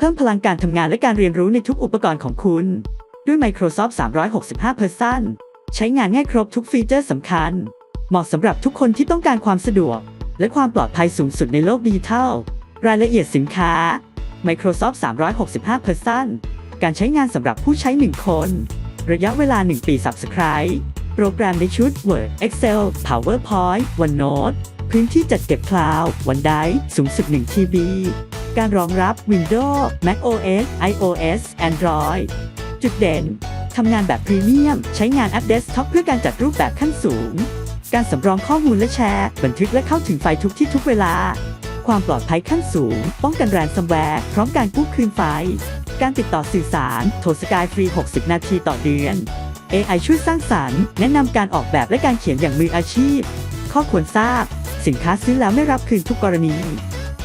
เพิ่มพลังการทำงานและการเรียนรู้ในทุกอุปกรณ์ของคุณ ด้วย Microsoft 365 Person ใช้งานง่ายครบทุกฟีเจอร์สำคัญ เหมาะสำหรับทุกคนที่ต้องการความสะดวก และความปลอดภัยสูงสุดในโลกดิจิทัล รายละเอียดสินค้า Microsoft 365 Person การใช้งานสำหรับผู้ใช้ 1 คน ระยะเวลา 1 ปี Subscribe โปรแกรมในชุด Word Excel PowerPoint OneNote พื้นที่จัดเก็บคลาวด์ OneDrive สูงสุด 1 TB การรองรับ Windows macOS iOS Android จุดเด่น ทำงานแบบพรีเมียม ใช้งานแอปเดสก์ท็อปเพื่อการจัดรูปแบบขั้นสูง การสำรองข้อมูลและแชร์ บันทึกและเข้าถึงไฟล์ทุกที่ทุกเวลา ความปลอดภัยขั้นสูง ป้องกันแรนซัมแวร์พร้อมการกู้คืนไฟล์การติดต่อสื่อสาร โทรสกายฟรี 60 นาทีต่อเดือน AI ช่วยสร้างสรรค์ แนะนำการออกแบบและการเขียนอย่างมืออาชีพ ข้อควรทราบ สินค้าซื้อแล้วไม่รับคืนทุกกรณี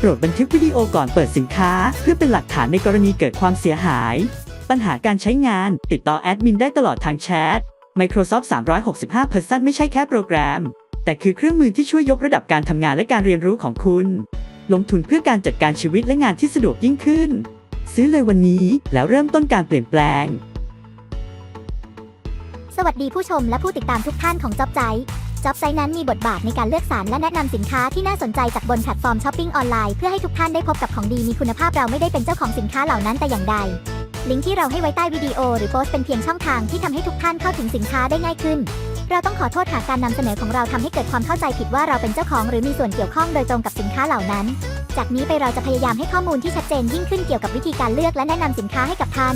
โปรดบันทึกวิดีโอก่อนเปิดสินค้า เพื่อเป็นหลักฐานในกรณีเกิดความเสียหาย ปัญหาการใช้งาน ติดต่อแอดมินได้ตลอดทางแชท Microsoft 365 Person ไม่ใช่แค่โปรแกรม แต่คือเครื่องมือที่ช่วยยกระดับการทำงานและการเรียนรู้ของคุณ ลงทุนเพื่อการจัดการชีวิตและงานที่สะดวกยิ่งขึ้น ซื้อเลยวันนี้แล้วเริ่มต้นการเปลี่ยนแปลง สวัสดีผู้ชมและผู้ติดตามทุกท่านของจ็อบใจ จ็อบไซต์นั้นมีบทบาทในการเลือกสรรและแนะนำสินค้าที่น่าสนใจจากบนแพลตฟอร์มช้อปปิ้งออนไลน์เพื่อให้ทุกท่านได้พบกับของดีมีคุณภาพเราไม่ได้เป็นเจ้าของสินค้าเหล่านั้นแต่อย่างใด ลิงก์ที่เราให้ไว้ใต้วิดีโอหรือโพสต์เป็นเพียงช่องทางที่ทำให้ทุกท่านเข้าถึงสินค้าได้ง่ายขึ้น เราต้องขอโทษหากการนำเสนอของเราทำให้เกิดความเข้าใจผิดว่าเราเป็นเจ้าของหรือมีส่วนเกี่ยวข้องโดยตรงกับสินค้าเหล่านั้น จากนี้ไปเราจะพยายามให้ข้อมูลที่ชัดเจนยิ่งขึ้นเกี่ยวกับวิธีการเลือกและแนะนำสินค้าให้กับท่าน